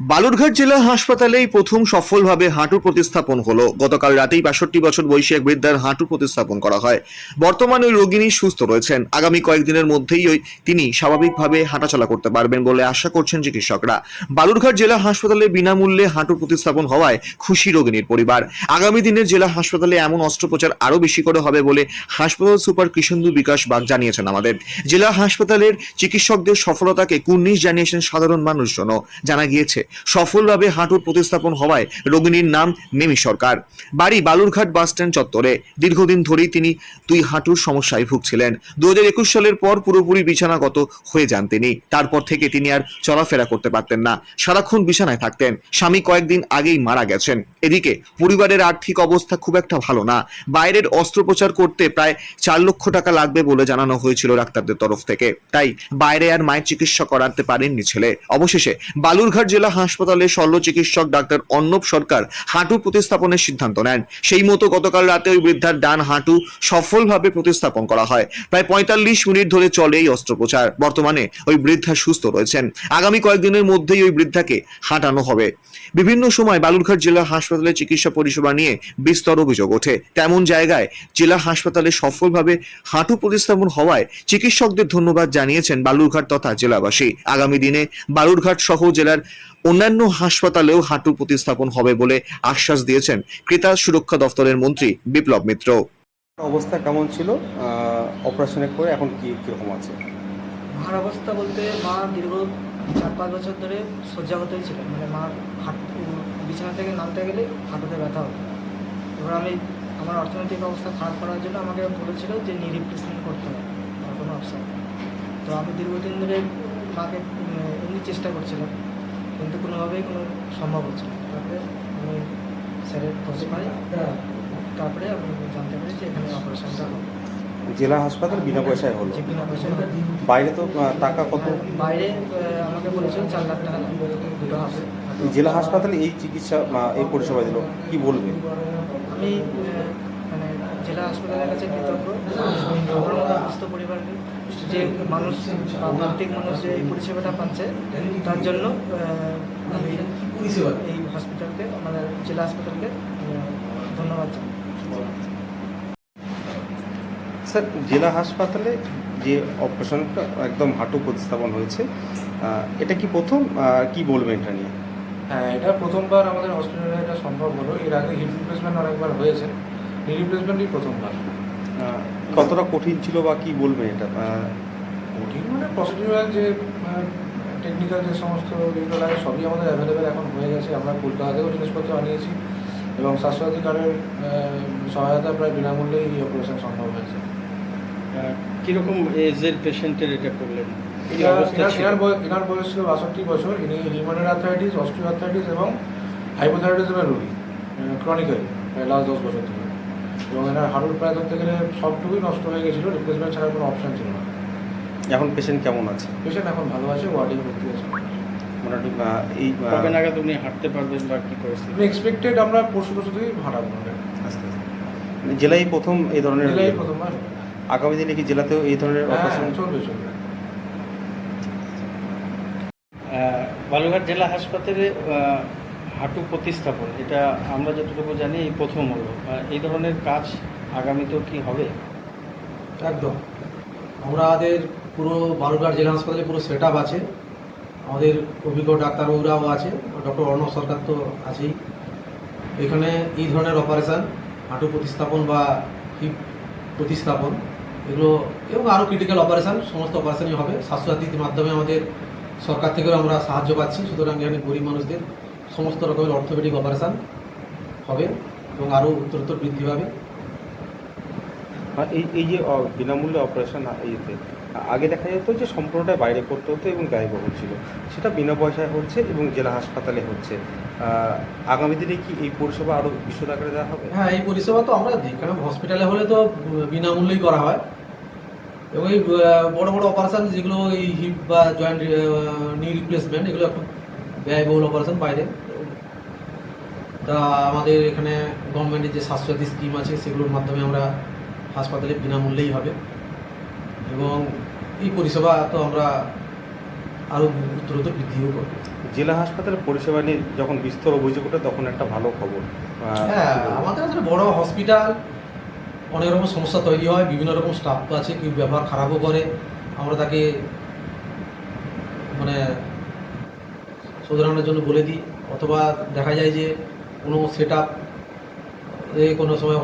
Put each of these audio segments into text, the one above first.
বালুরঘাট জেলা হাসপাতালেই প্রথম সফলভাবে হাঁটু প্রতিস্থাপন হলো। গতকাল রাতেই বাষট্টি বছর বয়সী এক বৃদ্ধার হাঁটু প্রতিস্থাপন করা হয়। বর্তমানে ওই রোগিনী সুস্থ রয়েছেন। আগামী কয়েকদিনের মধ্যেই ওই তিনি স্বাভাবিকভাবে হাঁটাচলা করতে পারবেন বলে আশা করছেন চিকিৎসকরা। বালুরঘাট জেলা হাসপাতালে বিনামূল্যে হাঁটু প্রতিস্থাপন হওয়ায় খুশি রোগিনীর পরিবার। আগামী দিনের জেলা হাসপাতালে এমন অস্ত্রোপচার আরও বেশি করে হবে বলে হাসপাতাল সুপার কৃষ্ণেন্দু বিকাশ বাগ জানিয়েছেন আমাদের। জেলা হাসপাতালের চিকিৎসকদের সফলতাকে কুর্নিশ জানিয়েছেন সাধারণ মানুষজনও। জানা গিয়েছে সফলভাবে হাঁটুর প্রতিস্থাপন হওয়ায় রোগিনীর নাম মিমি সরকার। বাড়ি বালুরঘাট বাসস্ট্যান্ড চত্বরে। দীর্ঘদিন ধরেই তিনি দুই হাঁটুর সমস্যায় ভুগছিলেন। দু সালের পর পুরোপুরি বিছানাগত হয়ে যান তিনি। তারপর থেকে তিনি আর চলাফেরা করতে পারতেন না। সারাক্ষণ বিছানায় থাকতেন। স্বামী কয়েকদিন আগেই মারা গেছেন। এদিকে পরিবারের আর্থিক অবস্থা খুব একটা ভালো না। বাইরের অস্ত্রোপচার করতে প্রায় চার লক্ষ টাকা লাগবে বলে জানানো হয়েছিল ডাক্তারদের তরফ থেকে। তাই বাইরে আর মায়ের চিকিৎসা করাতে পারেননি ছেলে। অবশেষে বালুরঘাট জেলা হাসপাতালে শল্য চিকিৎসক ডাক্তার অর্ণব সরকার হাঁটু প্রতিস্থাপনের সিদ্ধান্ত নেন। সেই মতো গতকাল রাতে ওই বৃদ্ধার ডান হাঁটু সফলভাবে প্রতিস্থাপন করা হয়। প্রায় পঁয়তাল্লিশ মিনিট ধরে চলে এই অস্ত্রোপচার। বর্তমানে ওই বৃদ্ধা সুস্থ রয়েছেন। আগামী কয়েকদিনের মধ্যেই ওই বৃদ্ধাকে হাঁটানো হবে। বিভিন্ন সময় বালুরঘাট জেলা হাসপাতালে চিকিৎসা পরিষেবা নিয়ে বিস্তর অভিযোগ ওঠে। তেমন জায়গায় জেলা হাসপাতালে সফলভাবে হাঁটু প্রতিস্থাপন হওয়ায় চিকিৎসকদের ধন্যবাদ জানিয়েছেন বালুরঘাট তথা জেলাবাসী। আগামী দিনে বালুরঘাট সহ জেলার অন্যান্য হাসপাতালেও হাঁটু প্রতিস্থাপন হবে বলে আশ্বাস দিয়েছেন ক্রেতা সুরক্ষা দফতরের মন্ত্রী বিপ্লব মিত্র। অবস্থা কেমন ছিল? অপারেশনের পরে এখন কি কীরকম আছে? মার অবস্থা বলতে মা দীর্ঘ চার পাঁচ বছর ধরে শয্যা শয্যাগতই ছিলেন। মানে মা হাঁটু বিছানা থেকে নামতে গেলে হাঁটুতে ব্যথা হতো। এবার আমি আমার অর্থনৈতিক অবস্থা খারাপ করার জন্য আমাকে বলেছিল যে নি রিপ্লেসমেন্ট করতে হবে আমার কোনো অপশান তো আমি দীর্ঘদিন ধরে মাকে এমনি চেষ্টা করছিলাম। কিন্তু কোনোভাবেই কোনো সম্ভব হচ্ছে না। তারপরে আমি স্যারের খোঁজ পাই তারপরে আমি জানতে পারি যে এখানে অপারেশনটা হবে জেলা হাসপাতাল বিনা পয়সায় হলো? বিনা পয়সায় বাইরে তো টাকা কত? বাইরে আমাকে বলেছিল চার লাখ টাকা দুটো হবে। জেলা হাসপাতালে এই চিকিৎসা এই পরিষেবা দিল কি বলবে? আমি মানে জেলা হাসপাতালের কাছে কৃতজ্ঞ। সুস্থ পরিবারের যে মানুষ বা প্রত্যেক মানুষ যে এই পরিষেবাটা পাচ্ছে তার জন্য আমি এই হসপিটালকে আমাদের জেলা হাসপাতালকে ধন্যবাদ স্যার জেলা হাসপাতালে যে অপারেশনটা একদম হাঁটু প্রতিস্থাপন হয়েছে এটা কি প্রথম কি বলবেন এটা নিয়ে? হ্যাঁ এটা প্রথমবার আমাদের হসপিটালে এটা সম্ভব হলো। এর আগে হিপ রিপ্লেসমেন্ট অনেকবার হয়েছে। রিপ্লেসমেন্টই প্রথমবার। কতটা কঠিন ছিল বা কি বলবে এটা? কঠিন মানে প্রসিডিউরাল যে টেকনিক্যাল যে সমস্ত যেগুলো লাগে সবই আমাদের অ্যাভেলেবেল এখন হয়ে গেছে। আমরা কলকাতা থেকেও জিনিসপত্র আনিয়েছি এবং স্বাস্থ্যসাথী কার্ডের সহায়তা প্রায় বিনামূল্যেই এই অপারেশন সম্ভব হয়েছে। কীরকম এজের পেশেন্টের এটা করলেন? এনার- অবস্থা এনার- ছিল? এনার বয়স এনার বয়স ছিল বাষট্টি বছর। ইনি রিউমাটেড আর্থারাইটিস অস্ট্রিও আর্থারাইটিস এবং হাইপোথাইরয়েডিজমের রোগী ক্রনিক্যালি প্রায় লাস্ট দশ বছর ধরে এবং এনার হাড়ুর প্রায় ধরতে গেলে সবটুকুই নষ্ট হয়ে গেছিল রিপ্লেসমেন্ট ছাড়া কোনো অপশন ছিল না। এখন পেশেন্ট কেমন আছে? পেশেন্ট এখন ভালো আছে ওয়ার্ডে ভর্তি আছে। মোটামুটি এই কবে নাগাদ উনি হাঁটতে পারবেন বা কি পরিস্থিতি? এক্সপেক্টেড আমরা পরশু পরশু থেকেই ভাড়াবো আস্তে আস্তে। মানে জেলায় প্রথম এই ধরনের জেলায় প্রথমবার আগামী দিনে কি জেলাতেও এই ধরনের হ্যাঁ অপারেশন চলবে চলবে। আহ, জেলা হাসপাতালে হাঁটু প্রতিস্থাপন, এটা আমরা যতটুকু জানি এই প্রথম হলো। এই ধরনের কাজ আগামীতেও কি হবে? একদম। আমাদের পুরো বালুরঘাট জেলা হাসপাতালে পুরো সেট আছে। আমাদের অভিজ্ঞ ডাক্তারবাবুরাও আছে, ডক্টর অর্ণব সরকার তো আছেই। এখানে এই ধরনের অপারেশান হাঁটু প্রতিস্থাপন বা হিপ প্রতিস্থাপন, এগুলো এবং আরও ক্রিটিক্যাল অপারেশান সমস্ত অপারেশানই হবে। স্বাস্থ্যসাথীর মাধ্যমে আমাদের সরকার থেকেও আমরা সাহায্য পাচ্ছি। সুতরাং এখানে গরিব মানুষদের সমস্ত রকমের অর্থোপেডিক অপারেশান হবে এবং আরও উত্তরোত্তর বৃদ্ধি পাবে। এই এই যে বিনামূল্যে অপারেশন ইয়েতে আগে দেখা যেত যে সম্পূর্ণটা বাইরে করতে হতো এবং ব্যয়বহুল ছিল। সেটা বিনা পয়সায় হচ্ছে এবং জেলা হাসপাতালে হচ্ছে। আগামী দিনে কি এই পরিষেবা আরও বিশদ আকারে দেওয়া হবে? হ্যাঁ এই পরিষেবা তো আমরা দিই কারণ হসপিটালে হলে তো বিনামূল্যেই করা হয়। এবং এই বড় বড় অপারেশন যেগুলো এই হিপ বা জয়েন্ট নি রিপ্লেসমেন্ট এগুলো একটু ব্যয়বহুল অপারেশন বাইরে। তা আমাদের এখানে গভর্নমেন্টের যে স্বাস্থ্যসাথী স্কিম আছে সেগুলোর মাধ্যমে আমরা হাসপাতালে বিনামূল্যেই হবে। এবং এই পরিষেবা তো আমরা আরও দ্রুত বৃদ্ধিও করবে। জেলা হাসপাতালের পরিষেবা নিয়ে যখন বিস্তর অভিযোগ ওঠে তখন একটা ভালো খবর হ্যাঁ আমাদের কাছে বড় হসপিটাল অনেক রকম সমস্যা তৈরি হয় বিভিন্ন রকম স্টাফ তো আছে কেউ ব্যবহার খারাপও করে। আমরা তাকে মানে শোধরানোর জন্য বলে দিই। অথবা দেখা যায় যে কোনো সেট আপ কোনো সময়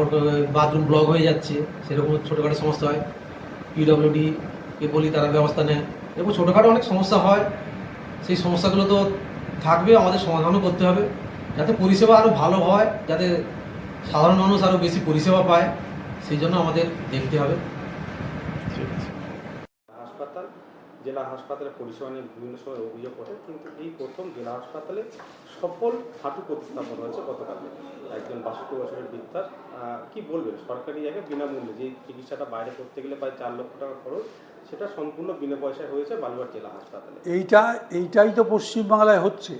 বাথরুম ব্লক হয়ে যাচ্ছে, সেরকম ছোটোখাটো সমস্যা হয়। পিডব্লিউডি কে বলি তারা ব্যবস্থা নেয়। এরকম ছোটোখাটো অনেক সমস্যা হয়। সেই সমস্যাগুলো তো থাকবে, আমাদের সমাধানও করতে হবে। যাতে পরিষেবা আরও ভালো হয়, যাতে সাধারণ মানুষ আরও বেশি পরিষেবা পায়, সেই জন্য আমাদের দেখতে হবে। হাসপাতাল জেলা হাসপাতালের পরিষেবা নিয়ে বিভিন্ন সময় অভিযোগ ওঠে, কিন্তু এই প্রথম জেলা হাসপাতালে সফল হাঁটু প্রতিস্থাপন হয়েছে গতকালে একজন বাষট্টি বছরের বৃদ্ধার কি বলবেন? সরকারি জায়গায় বিনামূল্যে যে চিকিৎসাটা বাইরে করতে গেলে প্রায় চার লক্ষ টাকা খরচ, সেটা সম্পূর্ণ বিনা পয়সায় হয়েছে বালুঘাট জেলা হাসপাতালে। এইটা, এইটাই তো পশ্চিমবাংলায় হচ্ছে।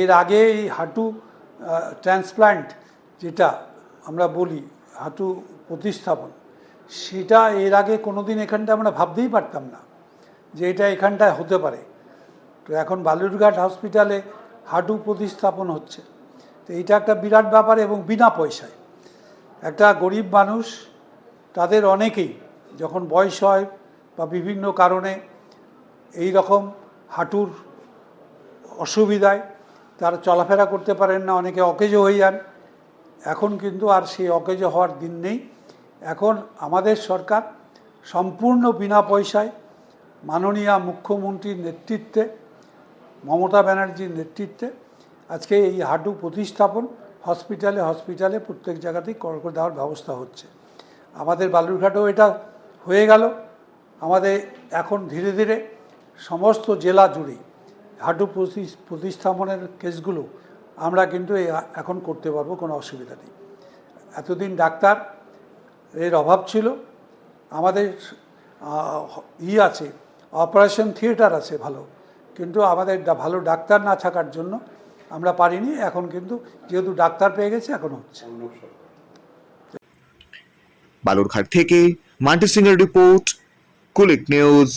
এর আগে এই হাঁটু ট্রান্সপ্লান্ট যেটা আমরা বলি, হাঁটু প্রতিস্থাপন, সেটা এর আগে কোনোদিন এখানটা আমরা ভাবতেই পারতাম না। যে এটা এখানটায় হতে পারে। তো এখন বালুরঘাট হসপিটালে হাঁটু প্রতিস্থাপন হচ্ছে। তো এইটা একটা বিরাট ব্যাপার এবং বিনা পয়সায়। একটা গরিব মানুষ, তাদের অনেকেই যখন বয়স হয় বা বিভিন্ন কারণে এই রকম হাঁটুর অসুবিধায় তারা চলাফেরা করতে পারেন না, অনেকে অকেজো হয়ে যান। এখন কিন্তু আর সেই অকেজো হওয়ার দিন নেই। এখন আমাদের সরকার সম্পূর্ণ বিনা পয়সায় মাননীয় মুখ্যমন্ত্রীর নেতৃত্বে, মমতা ব্যানার্জির নেতৃত্বে আজকে এই হাডু প্রতিস্থাপন হসপিটালে হসপিটালে প্রত্যেক জায়গাতেই কর করে দেওয়ার ব্যবস্থা হচ্ছে। আমাদের বালুরঘাটেও এটা হয়ে গেল। আমাদের এখন ধীরে ধীরে সমস্ত জেলা জুড়ে হাডু প্রতি- প্রতিস্থাপনের কেসগুলো আমরা কিন্তু এখন করতে পারব, কোনো অসুবিধা নেই। এতদিন ডাক্তার এর অভাব ছিল। আমাদের ই আছে অপারেশন থিয়েটার আছে ভালো, কিন্তু আমাদের ভালো ডাক্তার না থাকার জন্য আমরা পারিনি, এখন কিন্তু যেহেতু ডাক্তার পেয়ে গেছে, এখন হচ্ছে। বালুরঘাট থেকে মান্টি সিংয়ের রিপোর্ট কুলিক নিউজ।